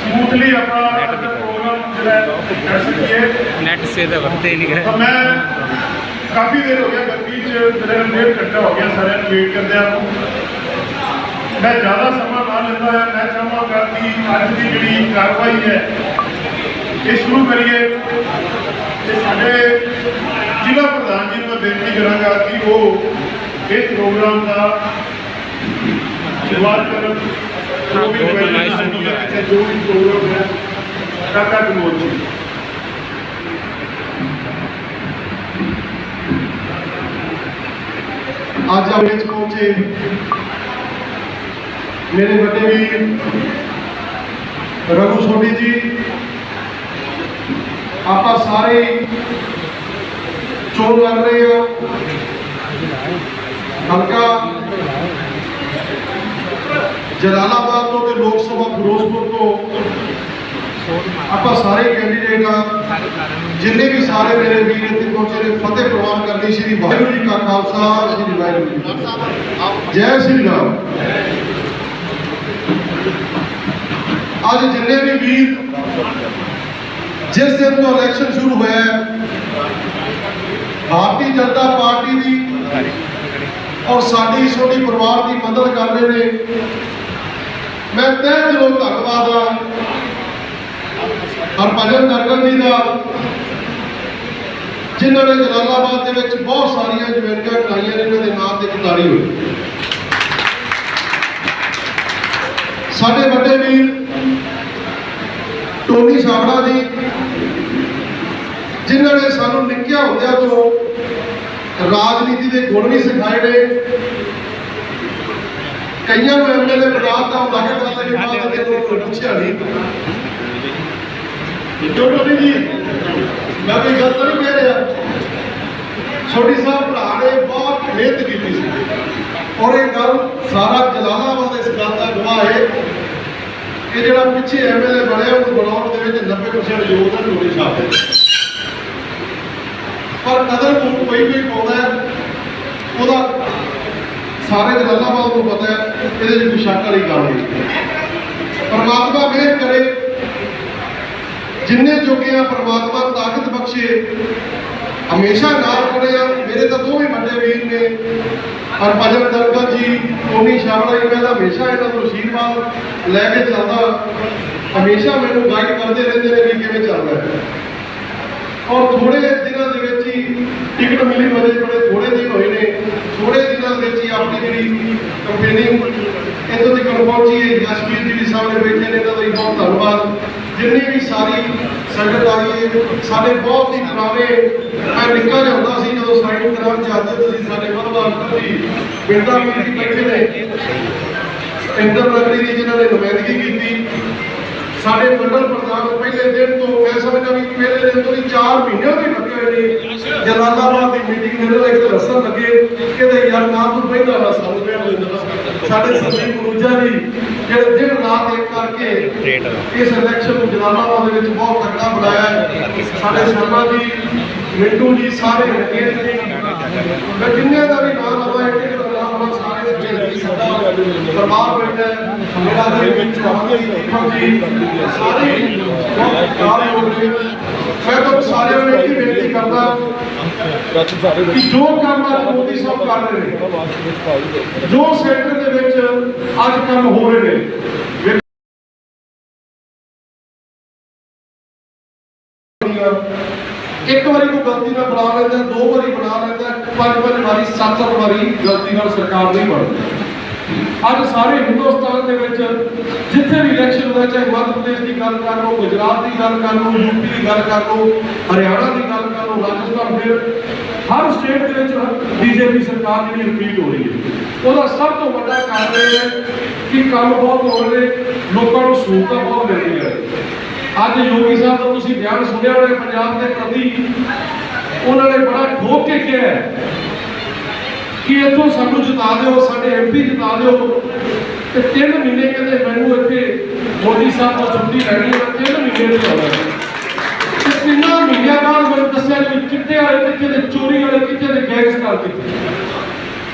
Smoothly ਆਪਣਾ ਕਾਫੀ ਦੇਰ ਹੋ ਗਿਆ ਗਰਮੀ ਚ ਮੇਰੇ ਨਾਲ ਹੋ ਗਿਆ ਸਾਰਿਆਂ ਨੂੰ ਵੇਟ ਕਰਦੇ ਆ ਮੈਂ ਜ਼ਿਆਦਾ ਸਮਾਂ ਨਾ ਲੈਂਦਾ ਹਾਂ ਮੈਂ ਚਾਹਾਂਗਾ ਕਿ ਅੱਜ ਦੀ ਜਿਹੜੀ ਕਾਰਵਾਈ ਹੈ ਇਹ ਸ਼ੁਰੂ ਕਰੀਏ। ਤੇ ਸਾਡੇ ਜ਼ਿਲ੍ਹਾ ਪ੍ਰਧਾਨ ਜੀ ਨੂੰ ਬੇਨਤੀ ਕਰਾਂਗਾ ਕਿ ਉਹ ਇਸ ਪ੍ਰੋਗਰਾਮ ਦਾ ਸ਼ੁਰੂਆਤ ਕਰਨ। ਜੋ ਵੀ ਬਹੁਤ ਪਹਿਲਾਂ nice ਸਾਨੂੰ video ਹੈ। ਇੱਥੇ ਜੋ ਵੀ ਪ੍ਰੋਗਰਾਮ ਹੈ ਕਾਕਾ ਕਨੋਜ ਜੀ ਅੱਜ ਆ ਵਿੱਚ ਜਲਾਲਾਬਾਦ ਤੋਂ ਤੇ ਲੋਕ ਸਭਾ ਫਿਰੋਜ਼ਪੁਰ ਤੋਂ ਆਪਾਂ ਸਾਰੇ ਕੈਂਡੀਡੇਟ ਆ। ਜਿੰਨੇ ਵੀ ਸਾਰੇ ਮੇਰੇ ਵੀਰ ਇੱਥੇ ਪਹੁੰਚੇ ਨੇ, ਫਤਿਹ ਪ੍ਰਵਾਨ ਕਰਨੀ ਸ਼੍ਰੀ ਵਾਹਿਗੁਰੂ ਜੀ ਕਾ ਖਾਲਸਾ, ਸ਼੍ਰੀ ਵਾਹਿਗੁਰੂ ਜੀ ਕੀ ਜੈ ਸ਼੍ਰੀ ਰਾਮ। ਅੱਜ ਜਿੰਨੇ ਵੀ ਵੀਰ ਜਿਸ ਦਿਨ ਤੋਂ ਇਲੈਕਸ਼ਨ ਸ਼ੁਰੂ ਹੋਇਆ ਭਾਰਤੀ ਜਨਤਾ ਪਾਰਟੀ ਦੀ ਔਰ ਸਾਡੀ ਛੋਟੀ ਪਰਿਵਾਰ ਦੀ ਮਦਦ ਕਰ ਰਹੇ ਨੇ ਮੈਂ ਤਹਿ ਦਿਲੋਂ ਧੰਨਵਾਦ ਆ ਹਰਭਜਨ ਦਰਗਨ ਜੀ ਦਾ, ਜਿਨ੍ਹਾਂ ਨੇ ਜਲਾਲਾਬਾਦ ਦੇ ਵਿੱਚ ਬਹੁਤ ਸਾਰੀਆਂ ਜਵੈਣੀਆਂ ਕਰਾਈਆਂ ਨੇ, ਇਹਨਾਂ ਦੇ ਨਾਮ ਤੇ ਕਿਤਾਰੀ ਹੋਈ ਸਾਡੇ ਵੱਡੇ ਵੀਰ ਟੋਨੀ ਸਾਬੜਾ ਜੀ, ਜਿਨ੍ਹਾਂ ਨੇ ਸਾਨੂੰ ਨਿੱਕਿਆ ਹੁੰਦਿਆਂ ਤੋਂ ਰਾਜਨੀਤੀ ਦੇ ਗੁਣ ਵੀ ਸਿਖਾਏ ਨੇ ਕਈਆਂ ਨੂੰ ਐਮਐਲਏ ਬਣਾ ਤਾਂ ਹੁੰਦਾ ਕਿ ਪਤਾ ਨਹੀਂ ਬਾਅਦ ਦੇ ਕੋਈ ਪੁੱਛਿਆ ਨਹੀਂ। ਟੋਨੀ ਜੀ, ਮੈਂ ਕੋਈ ਗਲਤ ਨਹੀਂ ਕਹਿ ਰਿਹਾ। ਛੋਟੀ ਸਾਹਿਬ ਭਰਾ ਨੇ ਬਹੁਤ ਮਿਹਨਤ ਕੀਤੀ ਸੀ। ਔਰ ਇਹ ਗੱਲ ਸਾਰਾ ਜਲਾਲਾਬਾਦ ਇਸ ਗੱਲ ਦਾ ਗਵਾਹ ਹੈ ਕਿ ਜਿਹੜਾ ਪਿੱਛੇ ਐਮਐਲਏ ਬਣਿਆ, ਉਹਨੂੰ ਬਣਾਉਣ ਦੇ ਵਿੱਚ 90% ਯੋਗਦਾਨ ਟੋਨੀ ਸਾਹਿਬ ਦਾ ਪਰ ਕਦਰ ਕੋਈ ਵੀ ਪਾਉਂਦਾ ਉਹਦਾ ਸਾਰੇ ਜਲਾਲਾਬਾਦ ਨੂੰ ਪਤਾ ਹੈ, ਇਹਦੇ ਵਿੱਚ ਕੋਈ ਸ਼ੱਕ ਵਾਲੀ ਗੱਲ ਨਹੀਂ। ਪਰਮਾਤਮਾ ਮਿਹਰ ਕਰੇ। ਜਿੰਨੇ ਜੋਗੇ ਆ ਪਰਮਾਤਮਾ ਤਾਕਤ ਬਖਸ਼ੇ, ਹਮੇਸ਼ਾ ਨਾਲ ਖੜੇ ਆ। ਮੇਰੇ ਤਾਂ ਦੋਵੇਂ ਵੱਡੇ ਵੀਰ ਨੇ। ਹਰਭਜਨ ਦਰਗਨ ਜੀ ਟੋਨੀ ਸ਼ਾਵਲਾ ਜੀ ਮੈਂ ਤਾਂ ਹਮੇਸ਼ਾ ਇਹਨਾਂ ਤੋਂ ਅਸ਼ੀਰਵਾਦ ਲੈ ਕੇ ਚੱਲਦਾ। ਹਮੇਸ਼ਾ ਮੈਨੂੰ ਗਾਈਡ ਕਰਦੇ ਰਹਿੰਦੇ ਨੇ ਵੀ ਕਿਵੇਂ ਚੱਲਦਾ ਹੈ। ਔਰ ਥੋੜੇ ਦਿਨਾਂ ਦੇ ਵਿੱਚ ਹੀ ਟਿਕਟ ਮਿਲੀ, ਬੜੇ ਬੜੇ ਥੋੜੇ ਦਿਨ ਹੋਏ ਨੇ। ਥੋੜੇ ਦਿਨਾਂ ਵਿੱਚ ਹੀ ਆਪਣੀ ਜਿਹੜੀ ਕੰਪੇਨਿੰਗ ਇੱਥੋਂ ਤੱਕ ਪਹੁੰਚੀ ਹੈ। ਜਸਪੀਰ ਜੀ ਵੀ ਸਾਹਮਣੇ ਬੈਠੇ ਨੇ, ਇਹਨਾਂ ਦਾ ਬਹੁਤ ਧੰਨਵਾਦ। ਜਿੰਨੇ ਵੀ ਸਾਰੀ ਸੰਗਤ ਆਈ ਹੈ, ਸਾਡੇ ਬਹੁਤ ਹੀ ਪੁਰਾਣੇ, ਮੈਂ ਨਿੱਕਾ ਜਿਹਾ ਹੁੰਦਾ ਸੀ ਜਦੋਂ ਸਾਈਨ ਕਰਾਉਣ ਜਾਂਦੇ ਹੁੰਦੇ ਸੀ, ਸਾਡੇ ਮਤਲਬ ਅੰਕਲ ਜੀ ਪਿੰਡਾਂ ਵਿੱਚ ਬੈਠੇ ਨੇ। ਇੰਦਰ ਨਗਰੀ ਦੀ ਜਿਨ੍ਹਾਂ ਨੇ ਨੁਮਾਇੰਦਗੀ ਕੀਤੀ ਸਾਡੇ ਮੰਡਲ ਪ੍ਰਧਾਨ ਪਹਿਲੇ ਦਿਨ ਤੋਂ ਮੈਂ ਸਮਝਦਾ ਵੀ ਪਹਿਲੇ ਦਿਨ ਤੋਂ ਹੀ 4 ਮਹੀਨੇ ਤੋਂ ਹੀ ਲੱਗੇ ਹੋਏ ਨੇ ਜਲਾਲਾਬਾਦ ਦੀ ਮੀਟਿੰਗ ਦੇ ਨਾਲ ਇੱਕ ਦੱਸਣ ਲੱਗੇ। ਕਿ ਯਾਰ, ਨਾ ਤੂੰ ਪਹਿਲਾਂ ਨਾ ਸਾਨੂੰ ਪਿਆ ਸਾਡੇ ਸੰਦੀਪ ਮਨੂਜਾ ਜੀ, ਜਿਹੜੇ ਦਿਨ ਰਾਤ ਇੱਕ ਕਰਕੇ ਇਸ ਇਲੈਕਸ਼ਨ ਨੂੰ ਜਲਾਲਾਬਾਦ ਦੇ ਵਿੱਚ ਬਹੁਤ ਤਕੜਾ ਬਣਾਇਆ ਸਾਡੇ ਸ਼ਰਮਾ ਜੀ, ਮਿੰਟੂ ਜੀ, ਸਾਰੇ ਰਕੇਸ਼ ਜੀ ਮੈਂ ਜਿੰਨੇ ਦਾ ਵੀ ਨਾਮ ਲਵਾਂ ਇੱਕ ਇੱਕ ਦਾ ਨਾਮ ਲਵਾਂ ਸਾਰੇ ਜਿਹੜੇ ਜੀ ਸਾਡਾ ਪਰਿਵਾਰ ਬੈਠਾ ਹੈ ਦੇ ਵਿੱਚ ਆਉਂਦੇ ਦੀਪਕ ਜੀ ਸਾਰੇ ਬਹੁਤ ਕਾਰਯੋਗ ਨੇ ਮੈਂ ਤਾਂ ਸਾਰਿਆਂ ਨੂੰ ਇੱਕ ਬੇਨਤੀ ਕਰਦਾ ਕਿ ਜੋ ਕੰਮ ਅੱਜ ਮੋਦੀ ਸਾਹਿਬ ਕਰ ਰਹੇ ਨੇ ਜੋ ਸੈਕਟਰ ਦੇ ਵਿੱਚ ਅੱਜ ਕੰਮ ਹੋ ਰਹੇ ਨੇ ਇੱਕ ਵਾਰੀ ਕੋਈ ਗਲਤੀ ਨਾਲ ਬਣਾ ਲੈਂਦਾ, ਦੋ ਵਾਰੀ ਬਣਾ ਲੈਂਦਾ ਪੰਜ ਪੰਜ ਵਾਰੀ ਸੱਤ ਸੱਤ ਵਾਰੀ ਗਲਤੀ ਨਾਲ ਸਰਕਾਰ ਨਹੀਂ ਬਣਦੀ। ਅੱਜ ਸਾਰੇ ਹਿੰਦੁਸਤਾਨ ਦੇ ਵਿੱਚ ਜਿੱਥੇ ਵੀ ਇਲੈਕਸ਼ਨ ਹੁੰਦਾ ਚਾਹੇ ਮੱਧ ਪ੍ਰਦੇਸ਼ ਦੀ ਗੱਲ ਕਰ ਲਓ, ਗੁਜਰਾਤ ਦੀ ਗੱਲ ਕਰ ਲਓ ਯੂਪੀ ਦੀ ਗੱਲ ਕਰ ਲਓ, ਹਰਿਆਣਾ ਦੀ ਗੱਲ ਕਰ ਲਓ, ਰਾਜਸਥਾਨ ਫਿਰ ਹਰ ਸਟੇਟ ਦੇ ਵਿੱਚ ਬੀਜੇਪੀ ਸਰਕਾਰ ਜਿਹੜੀ ਰਿਪੀਟ ਹੋ ਰਹੀ ਹੈ। ਉਹਦਾ ਸਭ ਤੋਂ ਵੱਡਾ ਕਾਰਨ ਇਹ ਹੈ ਕਿ ਕੰਮ ਬਹੁਤ ਹੋ ਰਹੇ, ਲੋਕਾਂ ਨੂੰ ਸਹੂਲਤਾਂ ਬਹੁਤ ਮਿਲ ਰਹੀਆਂ ਅੱਜ ਯੋਗੀ ਸਾਹਿਬ ਦਾ ਤੁਸੀਂ ਬਿਆਨ ਸੁਣਿਆ ਹੋਣਾ, ਪੰਜਾਬ ਦੇ ਪ੍ਰਤੀ ਉਹਨਾਂ ਨੇ ਬੜਾ ਠੋਕ ਕੇ ਕਿਹਾ ਕਿ ਇੱਥੋਂ ਸਾਨੂੰ ਜਿਤਾ ਦਿਓ, ਸਾਡੇ ਐਮਪੀ ਜਿਤਾ ਦਿਓ। ਤੇ ਤਿੰਨ ਮਹੀਨੇ ਕਹਿੰਦੇ ਮੈਨੂੰ ਇੱਥੇ ਮੋਦੀ ਸਾਹਿਬ ਨਾਲ ਚੁੰਦੀ ਰਹਿਣੀ ਹੈ ਤਿੰਨ ਮਹੀਨੇ ਦੇ ਲਾਉਣਾ ਤੇ ਤਿੰਨਾਂ ਮਹੀਨਿਆਂ ਬਾਅਦ ਮੈਨੂੰ ਦੱਸਿਆ ਕਿ ਕਿੱਥੇ ਵਾਲੇ ਤੇ ਕਿਤੇ ਚੋਰੀ ਵਾਲੇ ਕਿੱਥੇ ਦੇ ਗੈਂਗਸਟਰ ਕਿੱਥੇ।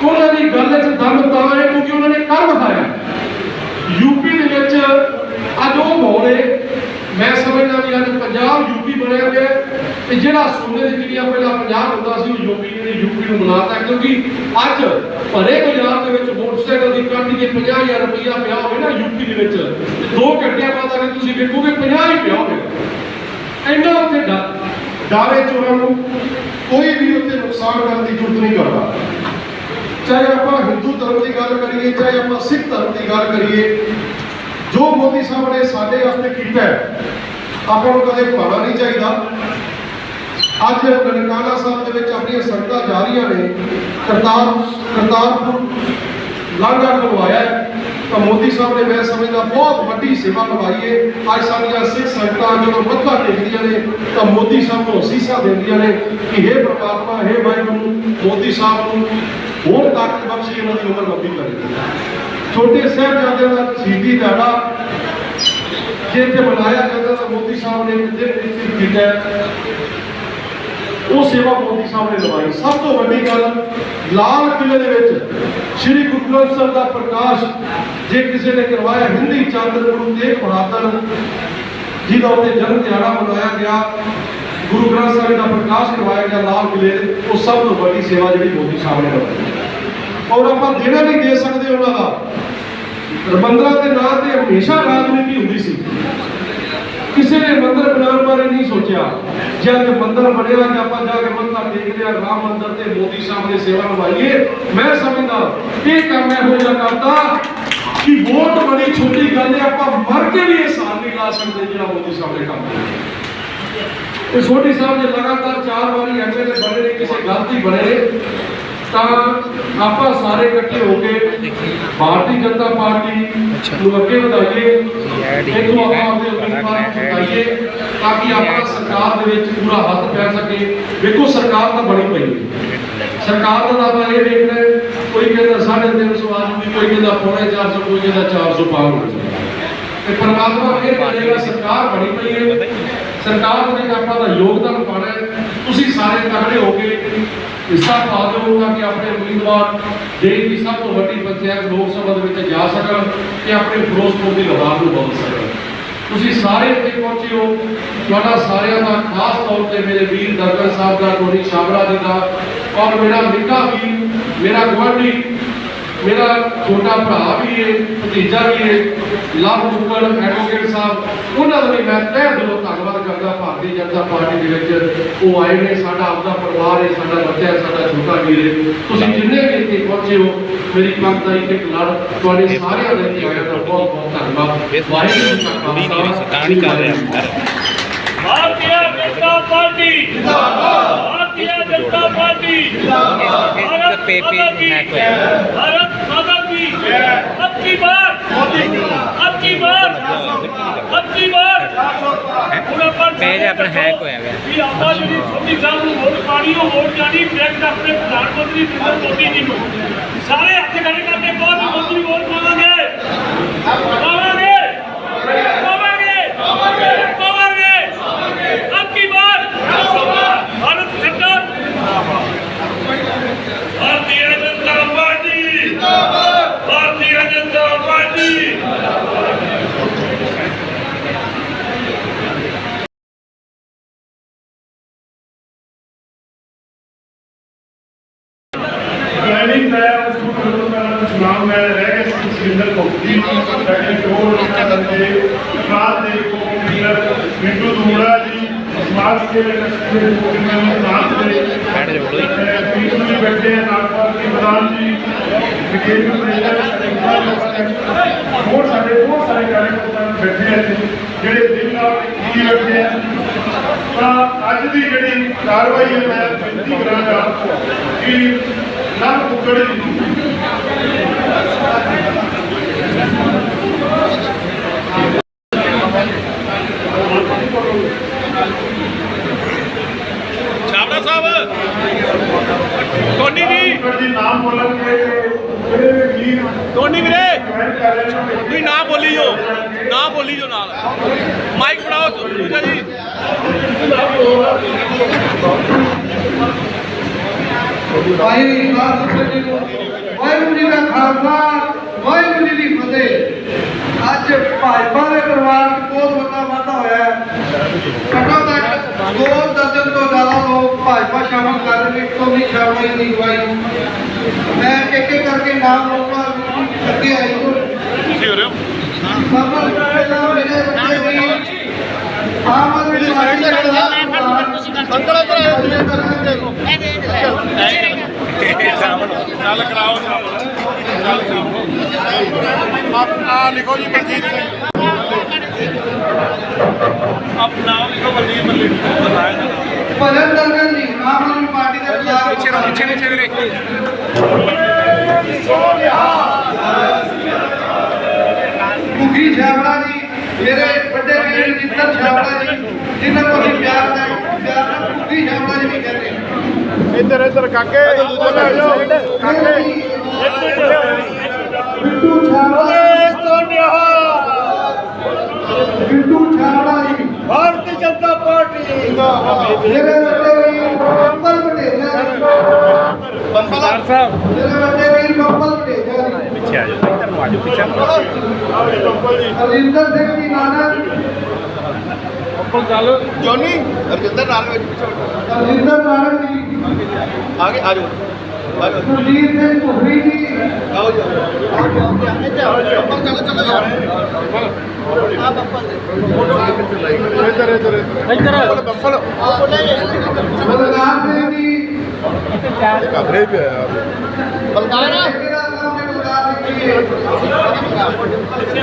ਉਹਨਾਂ ਦੀ ਗੱਲ 'ਚ ਦਮ ਤਾਂ ਹੈ ਕਿਉਂਕਿ ਉਹਨਾਂ ਨੇ ਕਰ ਵਿਖਾਇਆ। ਯੂਪੀ ਦੇ ਵਿੱਚ ਅੱਜ ਉਹ ਮੋੜੇ ਮੈਂ ਸਮਝਦਾ ਵੀ ਅੱਜ ਪੰਜਾਬ ਯੂਪੀ ਬਣਿਆ ਹੋਇਆ ਤੇ ਜਿਹੜਾ ਸੋਨੇ ਦੀ ਚਿੜੀਆ ਪਹਿਲਾਂ ਪੰਜਾਬ ਹੁੰਦਾ ਸੀ, ਉਹ ਯੂਪੀ ਨੂੰ ਬਣਾਤਾ ਕਿਉਂਕਿ ਅੱਜ ਭਰੇ ਬਾਜ਼ਾਰ ਦੇ ਵਿੱਚ ਮੋਟਰਸਾਈਕਲ ਦੀ ਕੱਟ ਕੇ 50000 ਰੁਪਇਆ ਪਿਆ ਹੋਵੇ ਨਾ ਯੂਪੀ ਦੇ ਵਿੱਚ, ਤੇ ਦੋ ਘੰਟਿਆਂ ਬਾਅਦ ਅਗਰ ਤੁਸੀਂ ਵੇਖੋਗੇ 50 ਹੀ ਪਿਆ ਹੋਵੇਗਾ ਇੰਨਾ ਉੱਥੇ ਡਰ ਚੋਰਾਂ ਨੂੰ ਕੋਈ ਵੀ ਉੱਥੇ ਨੁਕਸਾਨ ਕਰਨ ਦੀ ਜ਼ਰੂਰਤ ਨਹੀਂ ਕਰਦਾ। ਚਾਹੇ ਆਪਾਂ ਹਿੰਦੂ ਧਰਮ ਦੀ ਗੱਲ ਕਰੀਏ, ਚਾਹੇ ਆਪਾਂ ਸਿੱਖ ਧਰਮ ਦੀ ਗੱਲ ਕਰੀਏ, ਜੋ ਮੋਦੀ ਸਾਹਿਬ ਨੇ ਸਾਡੇ ਵਾਸਤੇ ਕੀਤਾ ਹੈ, ਆਪਾਂ ਨੂੰ ਕਦੇ ਭੁਲਾਉਣਾ ਨਹੀਂ ਚਾਹੀਦਾ। ਅੱਜ ਨਨਕਾਣਾ ਸਾਹਿਬ ਦੇ ਵਿੱਚ ਆਪਣੀਆਂ ਸੰਗਤਾਂ ਜਾ ਰਹੀਆਂ ਨੇ। ਕਰਤਾਰ ਕਰਤਾਰਪੁਰ ਲਾਂਘਾ ਕਰਵਾਇਆ ਤਾਂ ਮੋਦੀ ਸਾਹਿਬ ਨੇ ਮੈਂ ਸਮਝਦਾ ਬਹੁਤ ਵੱਡੀ ਸੇਵਾ ਨਿਭਾਈ ਹੈ। ਅੱਜ ਸਾਡੀਆਂ ਸਿੱਖ ਸੰਗਤਾਂ ਜਦੋਂ ਮੱਥਾ ਟੇਕਦੀਆਂ ਨੇ, ਤਾਂ ਮੋਦੀ ਸਾਹਿਬ ਨੂੰ ਅਸੀਸਾਂ ਦਿੰਦੀਆਂ ਨੇ ਕਿ हे ਪ੍ਰਮਾਤਮਾ हे ਵਾਹਿਗੁਰੂ, ਮੋਦੀ ਸਾਹਿਬ ਨੂੰ ਹੋਰ ਤਾਕਤ ਬਖਸ਼ੀ ਉਹਨਾਂ ਦੀ ਉਮਰ ਲੰਬੀ ਕਰੇ ਛੋਟੇ ਸਾਹਿਬਜ਼ਾਦਿਆਂ ਦਾ ਸ਼ਹੀਦੀ ਦਿਹਾੜਾ ਜੇ ਇੱਥੇ ਮਨਾਇਆ ਜਾਂਦਾ ਤਾਂ ਮੋਦੀ ਸਾਹਿਬ ਨੇ ਇੱਕ ਦਿਨ ਨਿਸ਼ਚਿਤ ਕੀਤਾ ਉਹ ਸੇਵਾ ਮੋਦੀ ਸਾਹਿਬ ਨੇ ਨਿਭਾਈ ਸਭ ਤੋਂ ਵੱਡੀ ਗੱਲ, ਲਾਲ ਕਿਲੇ ਦੇ ਵਿੱਚ ਸ੍ਰੀ ਗੁਰੂ ਗ੍ਰੰਥ ਸਾਹਿਬ ਦਾ ਪ੍ਰਕਾਸ਼ ਜੇ ਕਿਸੇ ਨੇ ਕਰਵਾਇਆ, ਹਿੰਦੀ ਚੰਦ ਗੁਰੂ ਤੇਗ ਬਹਾਦਰ ਜਿਹਦਾ ਉੱਤੇ ਜਨਮ ਦਿਹਾੜਾ ਮਨਾਇਆ ਗਿਆ, ਗੁਰੂ ਗ੍ਰੰਥ ਸਾਹਿਬ ਦਾ ਪ੍ਰਕਾਸ਼ ਕਰਵਾਇਆ ਗਿਆ ਲਾਲ ਕਿਲੇ ਦੇ, ਉਹ ਸਭ ਤੋਂ ਵੱਡੀ ਸੇਵਾ ਜਿਹੜੀ ਮੋਦੀ ਸਾਹਿਬ ਨੇ ਨਿਭਾਈ ਔਰ ਆਪਾਂ ਦੇਣਾ ਨਹੀਂ ਦੇ ਸਕਦੇ ਉਹਨਾਂ ਦਾ। ਮੰਦਰਾਂ ਦੇ ਨਾਂ ਤੇ ਹਮੇਸ਼ਾ ਰਾਜਨੀਤੀ ਹੁੰਦੀ ਸੀ। ਕਿਸੇ ਨੇ ਮੰਦਰ ਬਣਾਉਣ ਬਾਰੇ ਨਹੀਂ ਸੋਚਿਆ। ਜਦ ਮੰਦਰ ਬਣਿਆ ਕਿ ਆਪਾਂ ਜਾ ਕੇ ਮੱਥਾ ਟੇਕਦੇ ਆ ਰਾਮ ਮੰਦਰ ਤੇ ਮੋਦੀ ਸਾਹਿਬ ਦੀ ਸੇਵਾ ਨਿਭਾਈਏ। ਮੈਂ ਸਮਝਦਾ, ਇਹ ਕੰਮ ਇਹੋ ਜਿਹਾ ਕਰਦਾ ਕਿ ਵੋਟ ਬੜੀ ਛੋਟੀ ਗੱਲ ਹੈ, ਆਪਾਂ ਮਰ ਕੇ ਵੀ ਇਹ ਨਹੀਂ ਲਾ ਸਕਦੇ ਜਿਹੜਾ ਮੋਦੀ ਸਾਹਿਬ ਨੇ ਕੰਮ ਕੀਤਾ। ਇਹ ਛੋਟੀ ਸਾਹਿਬ ਜੇ ਲਗਾਤਾਰ ਚਾਰ ਵਾਰੀ ਐਮਐਲਏ ਬਣੇ ਨੇ, ਕਿਸੇ ਗਲਤੀ ਬਣੇ ਨੇ। ਤਾਂ ਆਪਾਂ ਸਾਰੇ ਇਕੱਠੇ ਹੋ ਕੇ ਭਾਰਤੀ ਜਨਤਾ ਪਾਰਟੀ ਨੂੰ ਅੱਗੇ ਵਧਾਈਏ ਇਹਨੂੰ ਆਪਾਂ ਆਪਣੇ ਉਮੀਦਵਾਰ ਨੂੰ ਜਿਤਾਈਏ ਤਾਂ ਕਿ ਆਪਣਾ ਸਰਕਾਰ ਦੇ ਵਿੱਚ ਪੂਰਾ ਹੱਥ ਪੈ ਸਕੇ। ਵੇਖੋ ਸਰਕਾਰ ਤਾਂ ਬਣੀ ਪਈ ਹੈ। ਸਰਕਾਰ ਦਾ ਆਪਾਂ ਇਹ ਵੇਖ ਰਹੇ ਕੋਈ ਕਹਿੰਦਾ 350 ਆ ਜੂਗੀ ਕੋਈ ਕਹਿੰਦਾ ਪੌਣੇ 400 ਕੋਈ ਕਹਿੰਦਾ 400 ਪਾਰ ਹੋ ਜਾਊਗਾ ਤੇ ਪਰਮਾਤਮਾ ਇਹ ਕਰੇਗਾ ਸਰਕਾਰ ਬਣੀ ਪਈ ਹੈ। ਸਰਕਾਰ ਦੇ ਵਿੱਚ ਆਪਾਂ ਦਾ ਯੋਗਦਾਨ ਪਾਣਾ ਹੈ ਤੁਸੀਂ ਸਾਰੇ ਤਗੜੇ ਹੋ ਕੇ ਹਿੱਸਾ ਪਾ ਦਿਓ ਤਾਂ ਕਿ ਆਪਣੇ ਉਮੀਦਵਾਰ ਦੇਸ਼ ਦੀ ਸਭ ਤੋਂ ਵੱਡੀ ਪੰਚਾਇਤ ਲੋਕ ਸਭਾ ਦੇ ਵਿੱਚ ਜਾ ਸਕਣ ਤੇ ਆਪਣੇ ਫਿਰੋਜ਼ਪੁਰ ਦੀ ਲਗਾਮ ਨੂੰ ਬਦਲ ਸਕਣ। ਤੁਸੀਂ ਸਾਰੇ ਇੱਥੇ ਪਹੁੰਚੇ ਹੋ। ਤੁਹਾਡਾ ਸਾਰਿਆਂ ਦਾ ਖਾਸ ਤੌਰ ਤੇ ਮੇਰੇ ਵੀਰ ਦਰਗਨ ਸਾਹਿਬ ਦਾ ਟੋਨੀ ਛਾਬੜਾ ਜੀ ਦਾ ਔਰ ਮੇਰਾ ਨਿੱਕਾ ਵੀਰ, ਮੇਰਾ ਗੁਆਂਢੀ ਮੇਰਾ ਛੋਟਾ ਭਰਾ ਵੀ ਹੈ ਭਤੀਜਾ ਵੀ ਹੈ ਲਵ ਮੁਕਲ ਐਡਵੋਕੇਟ ਸਾਹਿਬ ਉਹਨਾਂ ਦਾ ਵੀ ਮੈਂ ਤਹਿ ਦਿਲੋਂ ਧੰਨਵਾਦ ਕਰਦਾ ਭਾਰਤੀ ਜਨਤਾ ਪਾਰਟੀ ਦੇ ਵਿੱਚ ਉਹ ਆਏ ਨੇ ਸਾਡਾ ਆਪਦਾ ਪਰਿਵਾਰ ਹੈ ਸਾਡਾ ਬੱਚਾ ਹੈ ਸਾਡਾ ਛੋਟਾ ਵੀਰ ਹੈ ਤੁਸੀਂ ਜਿੰਨੇ ਵੀ ਇੱਥੇ ਪਹੁੰਚੇ ਹੋ ਮੇਰੀ ਦਾ ਇੱਕ ਲੜ ਤੁਹਾਡੇ ਸਾਰਿਆਂ ਦੇ ਇੱਥੇ ਆਇਆ ਦਾ ਬਹੁਤ ਬਹੁਤ ਧੰਨਵਾਦ ਵਾਹਿਗੁਰੂ ਜੀ ਕਾ ਨਹੀਂ ਖਾਲਸਾ ਸਤਾਨ ਹੀ ਕਰ ਰਿਹਾ। जनता पार्टी भारत माता की। भारत माता की। अब की बार अब की बार अब की बार वोट पानी वोट जानी डायरेक्ट अपने प्रधानमंत्री नरेंद्र मोदी जी को। सारे हथ खड़े करके बहुत मोदी वोट पावे पावे पावे पावे अब की बार ਬੈਠ ਜਾਓ ਲੋਈ। ਪੀਸ ਵੀ ਬੈਠੇ ਆ ਨਾਗਪੁਰ ਦੇ ਪ੍ਰਧਾਨ ਜੀ ਵਿਕੇਸ਼ ਪ੍ਰੈਜ਼ੀਡੈਂਟ ਹੋਰ ਬਹੁਤ ਸਾਰੇ ਕਾਰਜਕਰਤਾ ਬੈਠੇ ਆ ਜਿਹੜੇ ਦਿਨ ਨਾਲ ਕੀ ਬੈਠੇ ਆ ਤਾਂ ਅੱਜ ਦੀ ਜਿਹੜੀ ਕਾਰਵਾਈ ਹੈ ਮੈਂ ਬੇਨਤੀ ਕਰਾਂਗਾ ਕਿ ਲੰਘ ਕੁੱਕੜ ਤੁਸੀਂ ਨਾ ਬੋਲੀ ਜੋ ਨਾ ਬੋਲੀ ਜੋ ਨਾਲ। ਮਾਈਕ ਫੜਾਓ ਦੂਜਾ ਜੀ ਵਾਹਿਗੁਰੂ ਜੀ। ਵਾਹਿਗੁਰੂ ਜੀ ਦਾ ਖਾਲਸਾ ਵਾਹਿਗੁਰੂ ਜੀ ਦੀ ਫਤਿਹ। ਅੱਜ ਭਾਜਪਾ ਦੇ ਪਰਿਵਾਰ ਬਹੁਤ ਵੱਡਾ ਵਾਧਾ ਹੋਇਆ ਹੈ। ਘੱਟੋ ਘੱਟ ਦੋ ਦਰਜਨ ਤੋਂ ਜ਼ਿਆਦਾ ਲੋਕ ਭਾਜਪਾ ਸ਼ਾਮਲ ਕਰ ਰਹੇ ਨੇ ਟੋਨੀ ਸ਼ਰਮਾ ਦੀ ਅਗਵਾਈ। ਮੈਂ ਇੱਕ ਇੱਕ ਕਰਕੇ ਨਾਮ ਲਊਂਗਾ ਅੱਗੇ ਆਈ ਤੋਂ ਬਾਬਾ ਪਹਿਲਾਂ ਮੇਰੇ ਬੱਚੇ ਵੀ ਆਮ ਆਦਮੀ ਪਾਰਟੀ ਦਾ ਅੰਕਲ ਅੰਕਲ ਚੱਲ ਕਰਾਓ ਚੱਲ ਆ ਲਿਖੋ ਜੀ ਮਨਜੀਤ ਸਿੰਘ ਆਪ ਲਿਖੋ ਮਨਜੀਤ ਮੱਲੀ ਬਤਾਇਆ ਜਾਣਾ ਭਜਨ ਦਰਗਨ ਜੀ ਆਮ ਆਦਮੀ ਪਾਰਟੀ ਦੇ ਪੰਜਾਬ ਪਿੱਛੇ ਨੂੰ ਪਿੱਛੇ ਪਿੱਛੇ ਵੀਰੇ ਮੁਖੀ ਛਾਵੜਾ ਜੀ ਮੇਰੇ ਵੱਡੇ ਵੀਰ ਜਿੱਤਰ ਛਾਵੜਾ ਜੀ ਜਿਨ੍ਹਾਂ ਨੂੰ ਅਸੀਂ ਪਿਆਰ ਨਾਲ ਪਿਆਰ ਨਾਲ ਮੁਖੀ ਛਾਵੜਾ ਜੀ ਵੀ ਕਹਿੰਦੇ ਹਾਂ। ਇੱਧਰ ਇੱਧਰ ਕਾਕੇ ਕਾਕੇ। ਬਿੱਟੂ ਛਾਵੜਾ ਬਿੱਟੂ ਛਾਵੜਾ ਜੀ। ਭਾਰਤੀ ਜਨਤਾ ਪਾਰਟੀ। ਮੇਰੇ ਵੱਡੇ ਵੀਰ ਕੰਬਲ ਪਟੇਜਾ ਜੀ ਸਰਦਾਰ ਸਾਹਿਬ ਮੇਰੇ ਵੱਡੇ ਵੀਰ ਕੰਬਲ ਪਟੇਜਾ ਜੀ ਪਿੱਛੇ ਆ ਜਾਓ ਇੱਧਰ ਨੂੰ ਆ ਜਾਓ ਪਿੱਛੇ ਨੂੰ ਆ ਜਾਓ। ਅਰਿੰਦਰ ਸਿੰਘ ਜੀ ਨਾਨਕ ਜੋਨੀ ਰਜਿੰਦਰ ਨਾਲ ਵਿੱਚ ਪਿੱਛੇ ਅਰਿੰਦਰ ਨਾਨਕ ਜੀ ਆਗੇ ਆ ਜਾਓ ਆ ਜਾਓ ਸੁਰਜੀਤ ਸਿੰਘ ਭੁਗਰੀ ਜੀ ਆਓ ਜੀ ਚਲੋ ਚਲੋ ਯਾਰ ਆ ਬੱਪਲ ਇੱਧਰ ਇੱਧਰ ਇੱਧਰ ਬੱਪਲ ਬਲਕਾਰ ਸਿੰਘ ਜੀ ਘਬਰੇ ਪਿਆ ਯਾਰ ਜੀ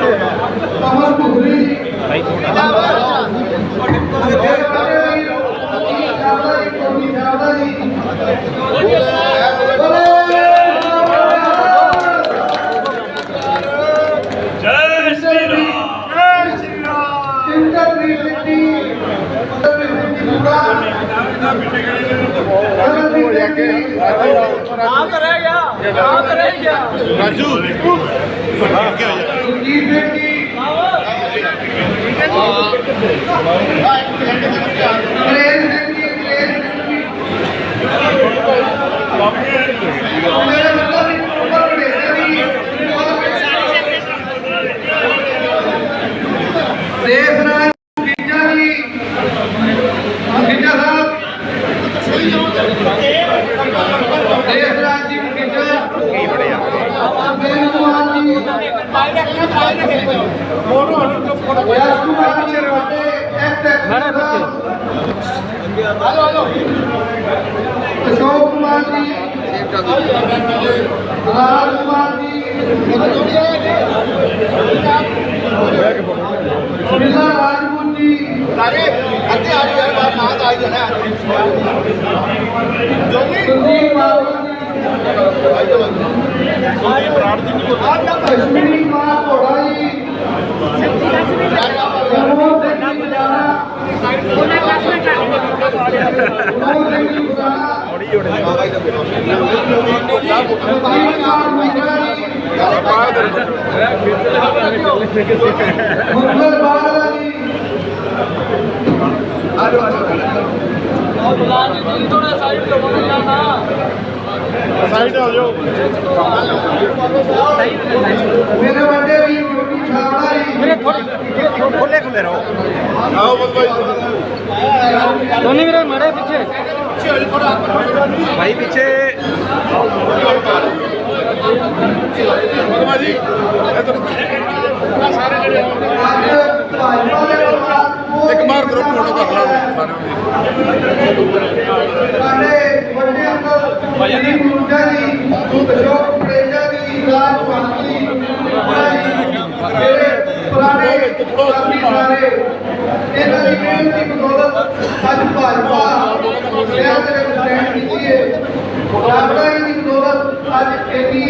ਅਮਰ ਭੁਗਰੀ ਜੀ। ਭਾਈ ਥੋੜਾ ਮੇਰੇ ਵੱਡੇ ਵੀਰ ਸ਼ਾਬਦਾ ਜੀ ਟੋਨੀ ਸ਼ਾਬਦਾ ਜੀ ਜੈ ਸ਼੍ਰੀ ਰਾਮ ਜੈ ਸ਼੍ਰੀ ਰਾਮ ਇੰਦਰਪ੍ਰੀਤ ਸਿੰਘ ਜੀ ਇੰਦਰਪ੍ਰੀਤ ਸਿੰਘ ਜੀ ਪੂਰਾ ਇੰਦਰਪ੍ਰੀਤ ਸਿੰਘ ਜੀ ਰਾਜੂ ਹਾਂ ਕੀ ਹੋਇਆ ਸੁਰਜੀਤ ਸਿੰਘ ਜੀ ਨਰੇਸ਼ ਸਿੰਘ ਜੀ ਨਰੇਸ਼ ਸਿੰਘ ਜੀ ਮੇਰੇ ਵੱਲੋਂ ਵੀ ਉੱਪਰ ਭੇਜਿਆ ਜੀ ਦੇਸ਼ ਰਾਜ ਜੀਜਾ ਜੀ ਜੀਜਾ ਸਾਹਿਬ ਦੇਸ਼ ਰਾਜ ਜੀ ਜੀਜਾ ਕੀ ਬੜਿਆ ਮੇਰੇ ਕੁਮਾਰ ਜੀ ਯਾਰ ਕੁਮਾਰ ਜੀ ਰੋਟੇ ਐਕਟ ਮਾਰੇ ਬੱਚੇ ਅਸ਼ੋਕ ਕੁਮਾਰ ਜੀ ਰਾਜ ਕੁਮਾਰ ਜੀ ਮਿਲਾ ਰਾਜਪੂਤ ਜੀ ਸਾਰੇ ਅੱਗੇ ਆ ਜਾਓ ਯਾਰ ਬਾਹਰ ਮਾਤ ਆ ਜਾਣਾ ਜੋਨੀ ਸੁਦੀਪ ਬਾਬੂ ਜੀ ਕਸ਼ਮੀਰੀ ਕੁਮਾਰ ਘੋੜਾ ਜੀ ਜਰਮੋਹ ਸਿੰਘ ਜੀ ਬਜਾਣਾ ਜਰਮੋਹ ਸਿੰਘ ਜੀ ਬਜਾਣਾ ਸੁਦੀਪ ਕੁਮਾਰ ਮਿਸ਼ਰਾ ਜੀ ਮੁਖਬਰ ਬਾਦਲ ਜੀ ਸਾਈਡ ਆ ਜਾਓ ਮੇਰੇ ਵੱਡੇ ਵੀਰ ਜੋਗੀ ਛਾਵੜਾ ਜੀ ਮੇਰੇ ਖੁੱਲੇ ਖੁੱਲੇ ਰਹੋ। ਆਓ ਬੰਦੋ ਦੋਨੇ ਵੀਰੇ ਮਾੜੇ ਪਿੱਛੇ। ਭਾਈ ਪਿੱਛੇ। ਬਦਮਾ ਜੀ ਇੱਧਰ ਸਾਰੇ ਜਿਹੜੇ ਭਾਜਪਾ ਦੇ ਬਹੁਤ ਇੱਕ ਮਾਰ ਗਰੁੱਪ ਫੋਟੋ ਕਰ ਲਾ ਸਾਰਿਆਂ ਦੀ ਸਾਡੇ ਵੱਡੇ ਅੰਕਲ ਭਾਜੀ ਮੁੰਡਾ ਜੀ ਅਸ਼ੋਕ ਪ੍ਰੇਜਾ ਜੀ ਰਾਜ ਭਾਜੀ ਮੇਰੇ ਪੁਰਾਣੇ ਸਾਥੀ ਸਾਰੇ ਇਹਨਾਂ ਦੀ ਮਿਹਨਤ ਦੀ ਬਦੌਲਤ ਅੱਜ ਭਾਜਪਾ ਸ਼ਹਿਰ ਦੇ ਵਿੱਚ ਸਟੈਂਡ ਕੀਤੀ ਹੈ ਰਾਬਤਾ ਦੀ ਬਦੌਲਤ ਅੱਜ ਇੰਨੀ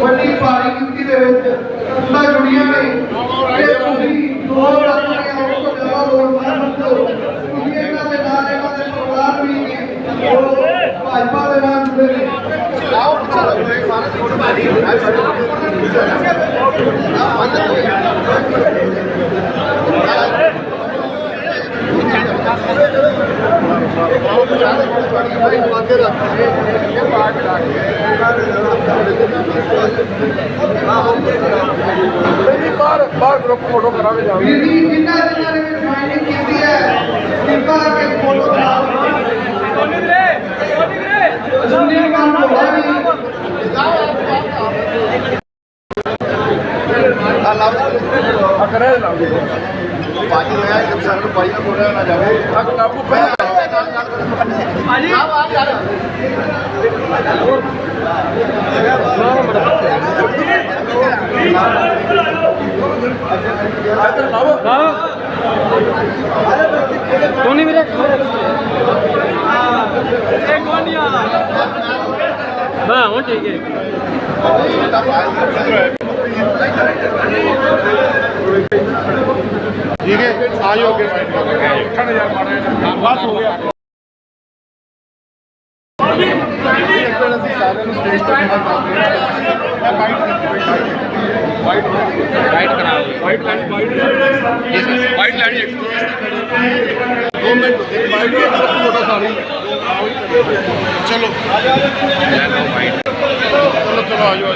ਵੱਡੀ ਭਾਰੀ ਗਿਣਤੀ ਦੇ ਵਿੱਚ ਸੰਸਥਾ ਜੁੜੀਆਂ ਨੇ ਤੇ ਤੁਸੀਂ ਦੋ ਲੱਖ ਦੇ ਆਉਣ ਤੋਂ ਜ਼ਿਆਦਾ ਲੋਕ ਸਮਝੋ ਤੁਸੀਂ ਇਹਨਾਂ ਦੇ ਨਾਲ ਇਹਨਾਂ ਦੇ ਪਰਿਵਾਰ ਵੀ ਨੇ ਉਹ ਭਾਜਪਾ ਦੇ ਨਾਲ ਜੁੜੇ ਨੇ ਆਓ ਪਿੱਛੇ ਸਾਰੇ ਬਾਹਰ ਬਾਹਰ ਗਰੁੱਪ ਫੋਟੋ ਕਰਾਂਗੇ ਜਾ ਵੀਰ ਜੀ ਜਿੰਨਾ ਜਿੰਨਾ ਨੇ ਰਿਫਾਈਨਿੰਗ ਕੀਤੀ ਹੈ ਕਿਰਪਾ ਕਰਕੇ ਫੋਟੋ ਕਰਾਓ ਸੁਨੀਲ ਮਾਨ ਹੋਣਾ ਵੀ ਆ ਲਾਓ ਆ ਕਰੇ ਲਾ ਬਾਜੀ ਹੋਇਆ ਜਦ ਸਰ ਨੂੰ ਬਾਜੀ ਬੋਲਿਆ ਨਾ ਜਾਵੇ ਆ ਕਾਬੂ ਪਹਿਲਾਂ ਬਾਜੀ ਆ ਆ ਯਾਰ ਇੱਧਰ ਲਾਓ ਟੋਨੀ ਵੀਰੇ। ਹਾਂ ਹੁਣ ਠੀਕ ਹੈ। ਠੀਕ ਹੈ, ਆ ਜਾਓ ਅੱਗੇ ਕਰ ਬਸ ਹੋ ਗਿਆ ਅਸੀਂ ਸਾਰਿਆਂ ਨੂੰ ਸਟੇਜ ਤੇ ਬਿਠਾ ਦਾਂਗੇ ਮੈਂ ਬਾਈਟ ਬਾਈਟ ਬਾਈਟ ਕਰਾ ਬਾਈਟ ਲੈਣੀ ਬਾਈਟ ਬਾਈਟ ਲੈਣੀ ਦੋ ਮਿੰਟ ਬਾਈਟ ਦੀ ਫੋਟੋ ਸਾਰੀ ਚਲੋ ਚਲੋ ਚਲੋ ਆ ਜਾਓ।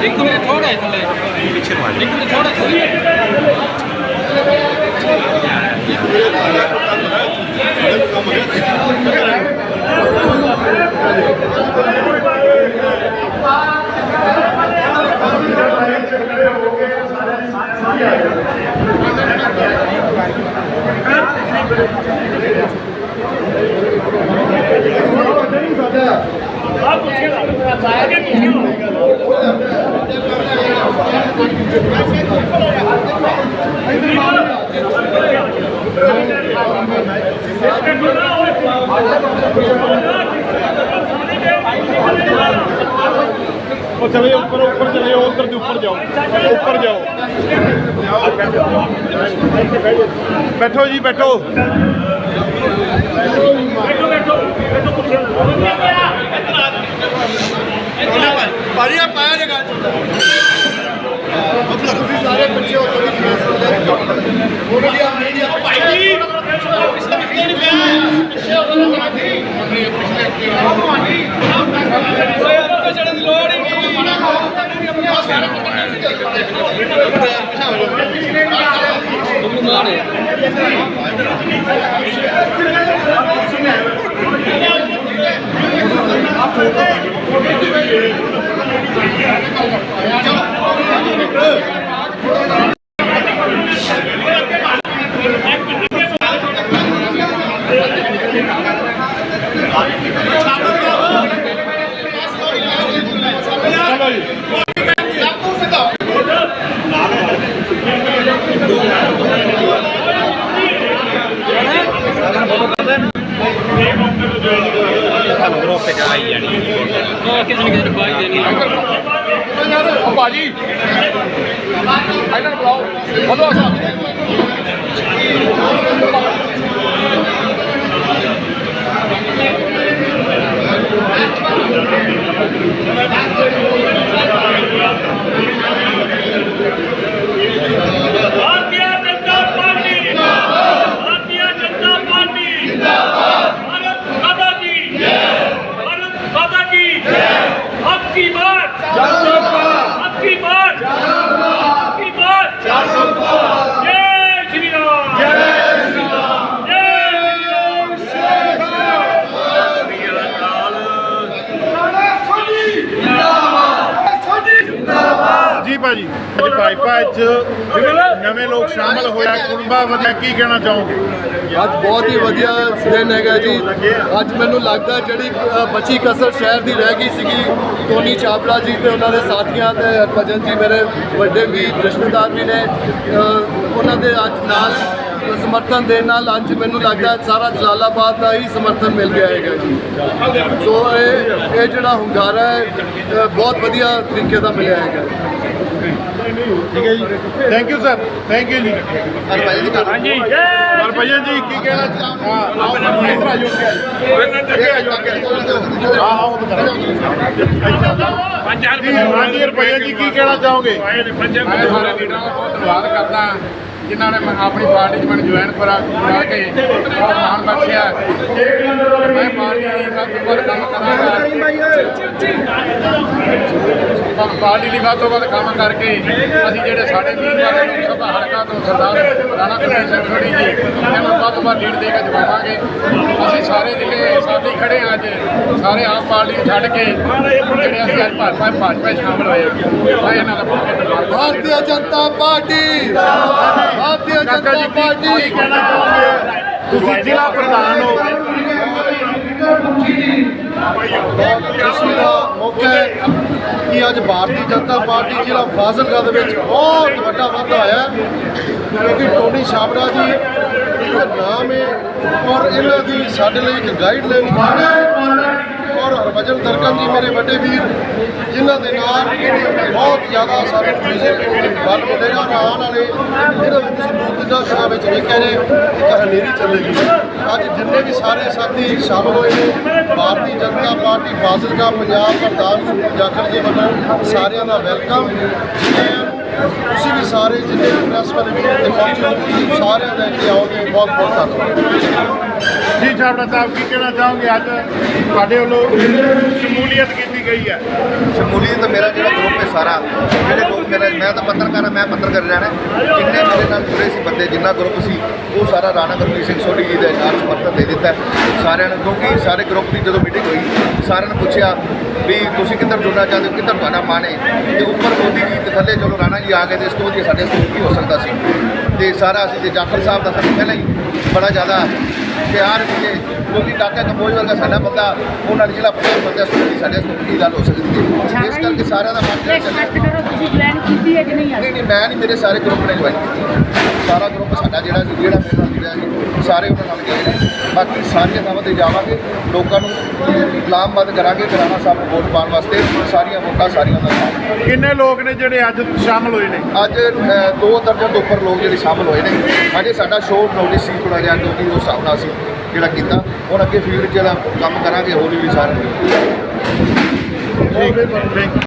ਇੱਕ ਮਿੰਟ ਥੋੜਾ ਹੈ ਥੱਲੇ ਪਿੱਛੇ ਨੂੰ ਆ ਇੱਕ ਮਿੰਟ ਥੋੜਾ ਥੱਲੇ ਲਾਈਨ ਚ ਖੜੇ ਹੋ ਕੇ ਸਾਰੇ ਸਾਰੇ ਆ ਜਾਓ ਆ ਪੁੱਛੇਗਾ ਅੱਗੇ ਪੁੱਛੇਗਾ ਉਹ ਚਲੇ ਉੱਪਰ ਉੱਪਰ ਚਲੇ ਜਾਓ ਉੱਧਰ ਦੇ ਉੱਪਰ ਜਾਓ ਉੱਪਰ ਜਾਓ ਬੈਠੋ ਜੀ ਬੈਠੋ ਬੈਠੋ ਬੈਠੋ ਬੈਠੋ ਪੁੱਛੇਗਾ ਬਾਜੀ ਆ ਪਾਇਆ ਜਗਾ ਤੁਸੀਂ 嗯 好的好的好的好的好的好的好 ਅੱਜ ਭਾਜਪਾ 'ਚ ਨਵੇਂ ਲੋਕ ਸ਼ਾਮਲ ਹੋਇਆ। ਕੁੜਬਾ ਵਧਿਆ, ਕੀ ਕਹਿਣਾ ਚਾਹੋਗੇ? ਅੱਜ ਬਹੁਤ ਹੀ ਵਧੀਆ ਦਿਨ ਹੈਗਾ ਜੀ। ਅੱਜ ਮੈਨੂੰ ਲੱਗਦਾ ਜਿਹੜੀ ਬਚੀ ਕਸਰ ਸ਼ਹਿਰ ਦੀ ਰਹਿ ਗਈ ਸੀਗੀ, ਟੋਨੀ ਚਾਵਲਾ ਜੀ ਤੇ ਉਹਨਾਂ ਦੇ ਸਾਥੀਆਂ ਤੇ ਭਜਨ ਜੀ ਮੇਰੇ ਵੱਡੇ ਵੀ ਰਿਸ਼ਤੇਦਾਰ ਵੀ ਨੇ। ਉਹਨਾਂ ਦੇ ਅੱਜ ਨਾਲ ਸਮਰਥਨ ਦੇਣ ਨਾਲ ਅੱਜ ਮੈਨੂੰ ਲੱਗਦਾ ਸਾਰਾ ਜਲਾਲਾਬਾਦ ਦਾ ਹੀ ਸਮਰਥਨ ਮਿਲ ਗਿਆ ਹੈਗਾ ਜੀ। ਸੋ ਇਹ ਇਹ ਜਿਹੜਾ ਹੁੰਗਾਰਾ ਹੈ ਬਹੁਤ ਵਧੀਆ ਤਰੀਕੇ ਦਾ ਮਿਲਿਆ ਹੈਗਾ। ਠੀਕ ਹੈ ਜੀ। Thank you sir thank you ਜੀ। ਹਾਂਜੀ। ਪਰ ਭਈਆ ਜੀ ਕੀ ਕਹਿਣਾ ਚਾਹ- ਹਾਂ ਇਧਰ ਆਜੋ ਅੱਗੇ। ਆਜੋ ਅੱਗੇ। ਆਜੋ ਹਾਂ ਆਓ ਤਾਂ ਜੀ ਹਾਂਜੀ ਰੁਪਈਆ ਜੀ ਕੀ ਕਹਿਣਾ ਚਾਹੋਗੇ? ਮੈਂ ਸਾਰੇ ਲੀਡਰਾਂ ਦਾ ਬਹੁਤ ਧੰਨਵਾਦ ਕਰਦਾ। ਜਿਨ੍ਹਾਂ ਨੇ ਮੈਂ ਆਪਣੀ ਪਾਰਟੀ 'ਚ ਮੈਨੂੰ ਜੁਆਇਨ ਕਰਾ ਕਰਾ ਕੇ ਬਹੁਤ ਮਾਣ ਬਖਸ਼ਿਆ। ਮੈਂ ਪਾਰਟੀ ਲਈ ਵੱਧ ਤੋਂ ਵੱਧ ਕੰਮ ਕਰਾਂਗਾ। ਪਾਰਟੀ ਲਈ ਵੱਧ ਤੋਂ ਵੱਧ ਕੰਮ ਕਰਕੇ ਅਸੀਂ ਜਿਹੜੇ ਸਾਡੇ ਵੀਰਵਾਰ ਲੋਕ ਸਭਾ ਹਲਕਾ ਤੋਂ ਸਰਦਾਰ ਰਾਣਾ ਗੁਰਜੀਤ ਸਿੰਘ ਖੜੀ ਜੀ, ਇਹਨਾਂ ਵੱਧ ਤੋਂ ਵੱਧ ਲੀਡ ਦੇ ਕੇ ਜਵਾਵਾਂਗੇ ਅਸੀਂ ਸਾਰੇ ਜਿਹੜੇ ਸਾਥੀ ਖੜੇ ਹਾਂ ਅੱਜ, ਸਾਰੇ ਆਮ ਪਾਰਟੀ ਨੂੰ ਛੱਡ ਕੇ ਜਿਹੜੇ ਅਸੀਂ ਅੱਜ ਭਾਜਪਾ ਭਾਜਪਾ 'ਚ ਸ਼ਾਮਲ ਹੋਏ ਮੈਂ ਇਹਨਾਂ ਦਾ ਬਹੁਤ ਬਹੁਤ ਧੰਨਵਾਦ ਭਾਰਤੀ ਜਨਤਾ ਪਾਰਟੀ। ਭਾਰਤੀ ਜਨਤਾ ਪਾਰਟੀ ਕਹਿਣਾ ਚਾਹੋਗੇ? ਤੁਸੀਂ ਜ਼ਿਲ੍ਹਾ ਪ੍ਰਧਾਨ ਹੋ। ਖੁਸ਼ੀ ਦਾ ਮੌਕਾ ਹੈ ਕਿ ਅੱਜ ਭਾਰਤੀ ਜਨਤਾ ਪਾਰਟੀ ਜ਼ਿਲ੍ਹਾ ਫਾਜ਼ਿਲਕਾ ਦੇ ਵਿੱਚ ਬਹੁਤ ਵੱਡਾ ਵਾਧਾ ਹੋਇਆ ਹੈ। ਕਿਉਂਕਿ ਟੋਨੀ ਛਾਬੜਾ ਜੀ ਇੱਕ ਨਾਮ ਹੈ ਔਰ ਇਹਨਾਂ ਦੀ ਸਾਡੇ ਲਈ ਇੱਕ ਗਾਈਡਲਾਈਨ ਔਰ ਹਰਭਜਨ ਦਰਕਨ ਜੀ ਮੇਰੇ ਵੱਡੇ ਵੀਰ, ਜਿਨ੍ਹਾਂ ਦੇ ਨਾਲ ਬਹੁਤ ਜ਼ਿਆਦਾ ਸਾਨੂੰ ਵਿਜ਼ਨ ਵੱਲ ਮਿਲੇਗਾ ਔਰ ਆਉਣ ਵਾਲੇ ਜਿਹੜਾ ਵਿੱਚ ਤੁਸੀਂ ਦੋ ਵਿੱਚ ਵੇਖਿਆ ਨੇ ਇੱਕ ਹਨੇਰੀ ਚੱਲੇਗੀ ਅੱਜ ਜਿੰਨੇ ਵੀ ਸਾਰੇ ਸਾਥੀ ਸ਼ਾਮਲ ਹੋਏ ਨੇ, ਭਾਰਤੀ ਜਨਤਾ ਪਾਰਟੀ, ਫਾਜ਼ਿਲਕਾ, ਪੰਜਾਬ ਪ੍ਰਧਾਨ ਸੁਨੀਲ ਜਾਖੜ ਜੀ ਵੱਲੋਂ ਸਾਰਿਆਂ ਦਾ ਵੈਲਕਮ। ਤੁਸੀਂ ਵੀ ਸਾਰੇ ਜਿੰਨੇ ਵੀ ਪ੍ਰੈਸ ਵਾਲੇ ਵੀਰ ਇੱਥੇ ਪਹੁੰਚੇ ਸਾਰਿਆਂ ਦਾ ਇੱਥੇ ਆਓਗੇ, ਬਹੁਤ ਬਹੁਤ ਧੰਨਵਾਦ। ਜੀ ਛਾਬੜਾ ਸਾਹਿਬ, ਕੀ ਕਹਿਣਾ ਚਾਹੋਗੇ ਅੱਜ? ਤੁਹਾਡੇ ਵੱਲੋਂ ਸ਼ਮੂਲੀਅਤ ਕੀਤੀ ਗਈ ਹੈ। ਸ਼ਮੂਲੀਅਤ ਮੇਰਾ ਜਿਹੜਾ ਗਰੁੱਪ ਹੈ ਸਾਰਾ, ਜਿਹੜੇ ਲੋਕ ਮੇਰੇ, ਮੈਂ ਤਾਂ ਪੱਤਰਕਾਰ ਹਾਂ, ਮੈਂ ਪੱਤਰਕਾਰ ਰਹਿਣਾ ਜਿੰਨੇ ਮੇਰੇ ਨਾਲ ਜੁੜੇ ਸੀ ਬੰਦੇ, ਜਿੰਨਾ ਗਰੁੱਪ ਸੀ, ਉਹ ਸਾਰਾ ਰਾਣਾ ਗੁਰਮੀਤ ਸਿੰਘ ਸੋਢੀ ਜੀ ਦੇ ਨਾਲ ਸਮਰਥਨ ਦੇ ਦਿੱਤਾ ਸਾਰਿਆਂ ਨੂੰ, ਕਿਉਂਕਿ ਸਾਰੇ ਗਰੁੱਪ ਦੀ ਜਦੋਂ ਮੀਟਿੰਗ ਹੋਈ, ਸਾਰਿਆਂ ਨੇ ਪੁੱਛਿਆ ਵੀ ਤੁਸੀਂ ਕਿੱਧਰ ਜੁੜਨਾ ਚਾਹੁੰਦੇ ਹੋ, ਕਿੱਧਰ ਤੁਹਾਡਾ ਮਨ ਹੈ? ਤੇ ਉੱਪਰ ਮੋਦੀ ਜੀ ਤੇ ਥੱਲੇ, ਚਲੋ ਰਾਣਾ ਜੀ ਆ ਗਏ ਤੇ ਇਸ ਤੋਂ ਵਧੀਆ ਸਾਡੇ ਤੋਂ ਕੀ ਹੋ ਸਕਦਾ ਸੀ। ਤੇ ਸਾਰਾ ਅਸੀਂ ਤੇ ਜਾਫਰ ਸਾਹਿਬ ਦਾ ਸਾਨੂੰ ਪਹਿਲਾਂ ਹੀ ਬੜਾ ਜ਼ਿਆਦਾ ਪਿਆਰ ਸੀਗੇ ਕਿਉਂਕਿ ਕਾਕਾ ਕੰਬੋਜ ਵਰਗਾ ਸਾਡਾ ਬੰਦਾ ਉਹਨਾਂ ਦੇ ਜਿਹੜਾ ਪ੍ਰਧਾਨ ਬੰਦਾ ਸੋਚੀ ਸਾਡੇ ਤੋਂ ਕੀ ਗੱਲ ਹੋ ਸਕਦੀ ਹੈ? ਇਸ ਕਰਕੇ ਸਾਰਿਆਂ ਦਾ ਮਨ ਕਰੋ ਤੁਸੀਂ ਜੁਆਇਨ ਕੀਤੀ ਹੈ ਕਿ ਨਹੀਂ ਨਹੀਂ ਮੈਂ ਨਹੀਂ ਮੇਰੇ ਸਾਰੇ ਗਰੁੱਪ ਨੇ ਜੁਆਇਨ ਕੀਤੀ। ਸਾਰਾ ਗਰੁੱਪ ਸਾਡਾ ਜਿਹੜਾ ਜਿਹੜਾ ਮੇਰੇ ਜੁੜਿਆ ਸੀ ਸਾਰੇ ਉਹਨਾਂ ਨਾਲ ਗਏ ਨੇ। ਬਾਕੀ ਸਾਰੀਆਂ ਥਾਵਾਂ ਤੇ ਜਾਵਾਂਗੇ ਲੋਕਾਂ ਨੂੰ ਲਾਮਬੰਦ ਕਰਾਂਗੇ ਕਰਾਣਾ ਸਾਹਿਬ ਨੂੰ ਵੋਟ ਪਾਉਣ ਵਾਸਤੇ। ਸਾਰੀਆਂ ਵੋਟਾਂ ਸਾਰੀਆਂ ਦਾ ਸਾਥ ਕਿੰਨੇ ਲੋਕ ਨੇ ਜਿਹੜੇ ਅੱਜ ਸ਼ਾਮਲ ਹੋਏ ਨੇ? ਅੱਜ ਦੋ ਦਰਜਨ ਤੋਂ ਉੱਪਰ ਲੋਕ ਜਿਹੜੇ ਸ਼ਾਮਲ ਹੋਏ ਨੇ। ਅਜੇ ਸਾਡਾ ਸ਼ੋਅ ਨੋਟਿਸ ਸੀ ਥੋੜਾ ਜਿਹਾ ਕਿਉਂਕਿ ਉਸ ਹਿਸਾਬ ਨਾਲ ਅਸੀਂ ਜਿਹੜਾ ਕੀਤਾ। ਹੁਣ ਅੱਗੇ ਫੀਲਡ 'ਚ ਜਿਹੜਾ ਕੰਮ ਕਰਾਂਗੇ ਹੌਲੀ ਹੌਲੀ ਸਾਰੇ। ਠੀਕ ਠੀਕ